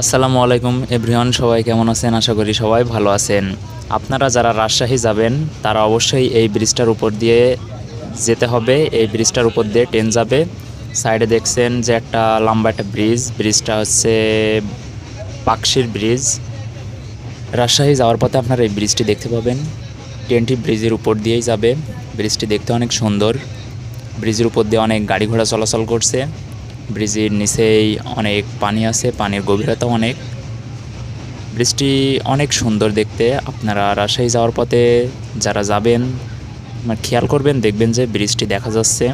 আসসালামু আলাইকুম এভরিওয়ান, সবাই কেমন আছেন? আশা করি সবাই ভালো আছেন। আপনারা যারা রাজশাহী যাবেন, তারা অবশ্যই এই ব্রিজটার উপর দিয়ে যেতে হবে। এই ব্রিজটার উপর দিয়ে ট্রেন যাবে। সাইডে দেখছেন যে একটা লম্বা একটা ব্রিজ। ব্রিজটা হচ্ছে পাকশির ব্রিজ। রাজশাহী যাওয়ার পথে আপনারা এই ব্রিজটি দেখতে পাবেন। ট্রেনটি ব্রিজের উপর দিয়েই যাবে। ব্রিজটি দেখতে অনেক সুন্দর। ব্রিজের উপর দিয়ে অনেক গাড়ি ঘোড়া চলাচল করছে। ব্রিজের নিচেই অনেক পানি আছে, পানির গভীরতা অনেক। ব্রিজটি অনেক সুন্দর দেখতে। আপনারা রাজশাহী যাওয়ার পথে যারা যাবেন খেয়াল করবেন, দেখবেন যে ব্রিজটি দেখা যাচ্ছে।